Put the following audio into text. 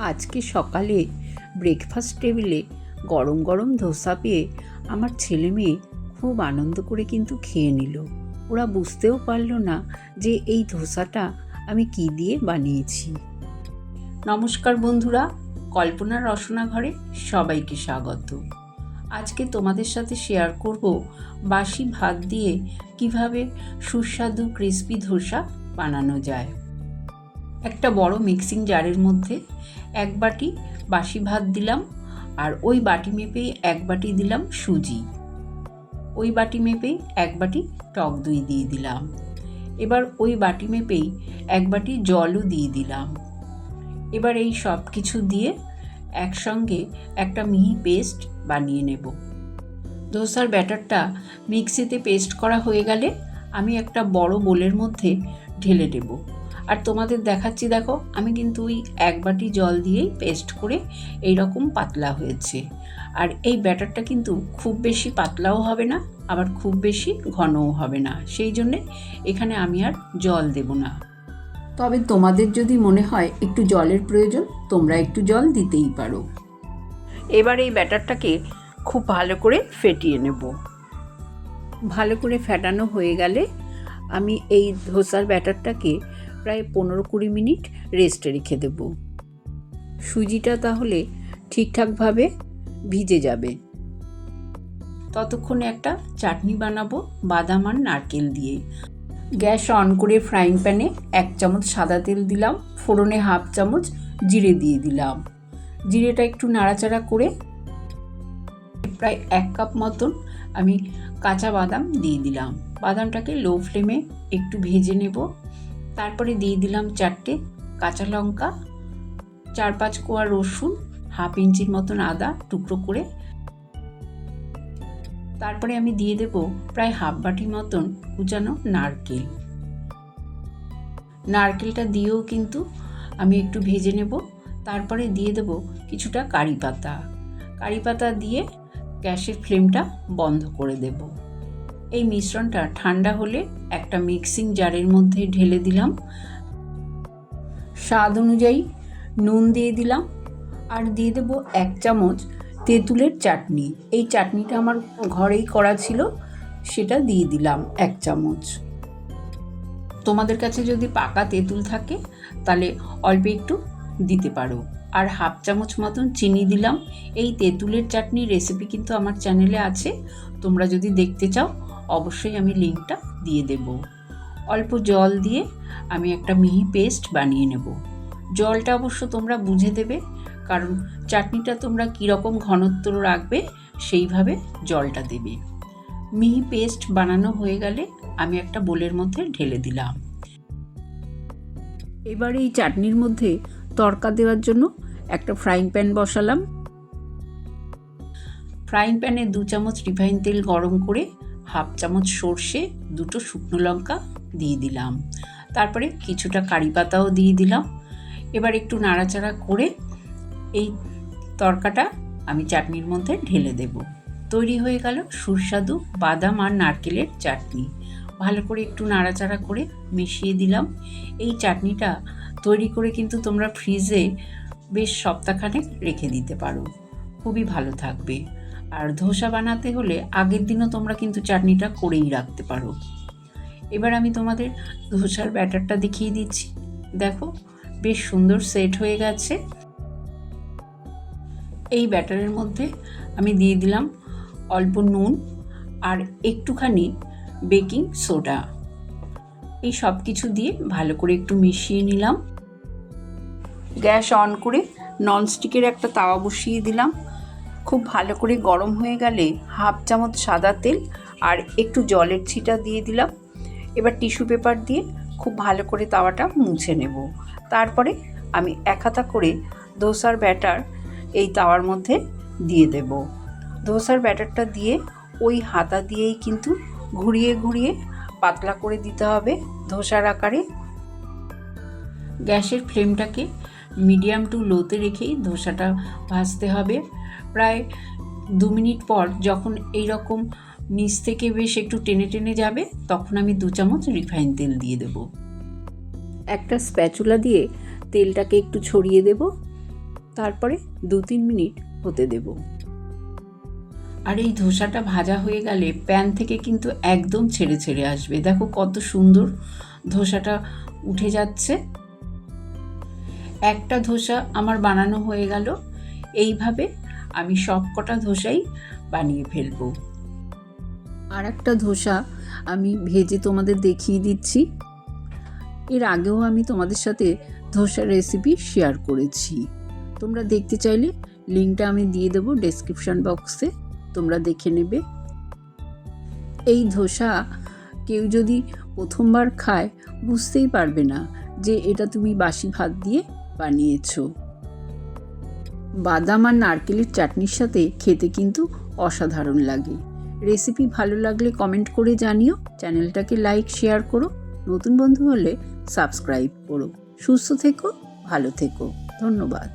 আজকে সকালে ব্রেকফাস্ট টেবিলে গরম গরম ধোসা পেয়ে আমার ছেলে মেয়ে খুব আনন্দ করে কিন্তু খেয়ে নিল। ওরা বুঝতেও পারল না যে এই ধোসাটা আমি কি দিয়ে বানিয়েছি। নমস্কার বন্ধুরা কল্পনা রসনা ঘরে সবাইকে স্বাগত। আজকে তোমাদের সাথে শেয়ার করব বাসি ভাত দিয়ে কীভাবে সুস্বাদু ক্রিসপি ধোসা বানানো যায়। একটা বড় মিক্সিং জারের মধ্যে এক বাটি বাসি ভাত দিলাম আর ওই বাটি মেপেই এক বাটি দিলাম সুজি। ওই বাটি মেপেই এক বাটি টক দই দিয়ে দিলাম। এবার ওই বাটি মেপেই এক বাটি জলও দিয়ে দিলাম। এবার এই সব কিছু দিয়ে একসঙ্গে একটা মিহি পেস্ট বানিয়ে নেব। ধোসার ব্যাটারটা মিক্সিতে পেস্ট করা হয়ে গেলে আমি একটা বড় বোলের মধ্যে ঢেলে দেবো। আর তোমাদের দেখাচ্ছি, দেখো, আমি কিন্তু ওই এক বাটি জল দিয়েই পেস্ট করে এই রকম পাতলা হয়েছে। আর এই ব্যাটারটা কিন্তু খুব বেশি পাতলাও হবে না, আবার খুব বেশি ঘনও হবে না। সেই জন্যে এখানে আমি আর জল দেব না। তবে তোমাদের যদি মনে হয় একটু জলের প্রয়োজন, তোমরা একটু জল দিতেই পারো। এবার এই ব্যাটারটাকে খুব ভালো করে ফেটিয়ে নেব। ভালো করে ফেটানো হয়ে গেলে আমি এই ধোসার ব্যাটারটাকে প্রায় পনেরো কুড়ি মিনিট রেস্টে রেখে দেব। সুজিটা তাহলে ঠিকঠাকভাবে ভিজে যাবে। ততক্ষণে একটা চাটনি বানাবো বাদাম আর নারকেল দিয়ে। গ্যাস অন করে ফ্রাইং প্যানে এক চামচ সাদা তেল দিলাম, ফোড়নে হাফ চামচ জিরে দিয়ে দিলাম। জিরেটা একটু নাড়াচাড়া করে প্রায় এক কাপ মতন আমি কাঁচা বাদাম দিয়ে দিলাম। বাদামটাকে লো ফ্লেমে একটু ভেজে নেব। তারপরে দিয়ে দিলাম চারটে কাঁচা লঙ্কা, চার পাঁচ কোয়া রসুন, হাফ ইঞ্চির মতন আদা টুকরো করে। তারপরে আমি দিয়ে দেব প্রায় হাফ বাটি মতন কুচানো নারকেল। নারকেলটা দিয়েও কিন্তু আমি একটু ভেজে নেব। তারপরে দিয়ে দেব কিছুটা কারি পাতা। কারি পাতা দিয়ে গ্যাসের ফ্লেমটা বন্ধ করে দেব। এই মিশ্রণটা ঠান্ডা হলে একটা মিক্সিং জারের মধ্যে ঢেলে দিলাম। স্বাদ অনুযায়ী নুন দিয়ে দিলাম আর দিয়ে দেবো এক চামচ তেঁতুলের চাটনি। এই চাটনিটা আমার ঘরেই করা ছিল, সেটা দিয়ে দিলাম এক চামচ। তোমাদের কাছে যদি পাকা তেঁতুল থাকে, তাহলে অল্প একটু দিতে পারো। আর হাফ চামচ মতন চিনি দিলাম। এই তেঁতুলের চাটনির রেসিপি কিন্তু আমার চ্যানেলে আছে। তোমরা যদি দেখতে চাও অবশ্যই আমি লিঙ্কটা দিয়ে দেব। অল্প জল দিয়ে আমি একটা মিহি পেস্ট বানিয়ে নেব। জলটা অবশ্য তোমরা বুঝে দেবে, কারণ চাটনিটা তোমরা কীরকম ঘনত্ব রাখবে সেইভাবে জলটা দেবে। মিহি পেস্ট বানানো হয়ে গেলে আমি একটা বোলের মধ্যে ঢেলে দিলাম। এবার এই চাটনির মধ্যে তড়কা দেওয়ার জন্য একটা ফ্রাইং প্যান বসালাম। ফ্রাইং প্যানে দু চামচ রিফাইন তেল গরম করে হাফ চামচ সর্ষে, দুটো শুকনো লঙ্কা দিয়ে দিলাম। তারপরে কিছুটা কারি পাতাও দিয়ে দিলাম। এবার একটু নাড়াচাড়া করে এই তরকাটা আমি চাটনির মধ্যে ঢেলে দেব। তৈরি হয়ে গেল সুস্বাদু বাদাম আর নারকেলের চাটনি। ভালো করে একটু নাড়াচাড়া করে মিশিয়ে দিলাম। এই চাটনিটা তৈরি করে কিন্তু তোমরা ফ্রিজে বেশ সপ্তাহখানেক রেখে দিতে পারো। খুবই ভালো থাকবে। আর ধোসা বানাতে হলে আগের দিনও তোমরা কিন্তু চাটনিটা করেই রাখতে পারো। এবার আমি তোমাদের ধোসার ব্যাটারটা দেখিয়ে দিচ্ছি। দেখো, বেশ সুন্দর সেট হয়ে গেছে। এই ব্যাটারের মধ্যে আমি দিয়ে দিলাম অল্প নুন আর একটুখানি বেকিং সোডা। এই সব কিছু দিয়ে ভালো করে একটু মিশিয়ে নিলাম। গ্যাস অন করে ননস্টিকের একটা তাওয়া বসিয়ে দিলাম। খুব ভালো করে গরম হয়ে গেলে হাফ চামচ সাদা তেল আর একটু জলের ছিটা দিয়ে দিলাম। এবার টিস্যু পেপার দিয়ে খুব ভালো করে তাওয়াটা মুছে নেব। তারপরে আমি এক হাতা করে ধোসার ব্যাটার এই তাওয়ার মধ্যে দিয়ে দেব। ধোসার ব্যাটারটা দিয়ে ওই হাতা দিয়েই কিন্তু ঘুরিয়ে ঘুরিয়ে পাতলা করে দিতে হবে ধোসার আকারে। গ্যাসের ফ্লেমটাকে মিডিয়াম টু লোতে রেখেই ধোসাটা ভাজতে হবে। প্রায় দু মিনিট পর যখন এই রকম নিচ থেকে বেশ একটু টেনে টেনে যাবে তখন আমি দু চামচ রিফাইন তেল দিয়ে দেব। একটা স্প্যাচুলা দিয়ে তেলটাকে একটু ছড়িয়ে দেব তারপরে দু তিন মিনিট হতে দেব। আর এই ধোসাটা ভাজা হয়ে গেলে প্যান থেকে কিন্তু একদম ছেড়ে ছেড়ে আসবে। দেখো কত সুন্দর ধোসাটা উঠে যাচ্ছে। একটা ধোসা আমার বানানো হয়ে গেল। এইভাবে আমি সব কটা ধোসাই বানিয়ে ফেলব। আর একটা ধোসা আমি ভেজে তোমাদের দেখিয়ে দিচ্ছি। এর আগেও আমি তোমাদের সাথে ধোসার রেসিপি শেয়ার করেছি। তোমরা দেখতে চাইলে লিঙ্কটা আমি দিয়ে দেবো ডেসক্রিপশন বক্সে তোমরা দেখে নেবে। এই ধোসা কেউ যদি প্রথমবার খায়, বুঝতেই পারবে না যে এটা তুমি বাসি ভাত দিয়ে বানিয়েছো। বাদাম আর নারকেলের চাটনির সাথে খেতে কিন্তু অসাধারণ লাগে। রেসিপি ভালো লাগলে কমেন্ট করে জানিও। চ্যানেলটাকে লাইক, শেয়ার করো। নতুন বন্ধু হলে সাবস্ক্রাইব করো। সুস্থ থেকো, ভালো থেকো। ধন্যবাদ।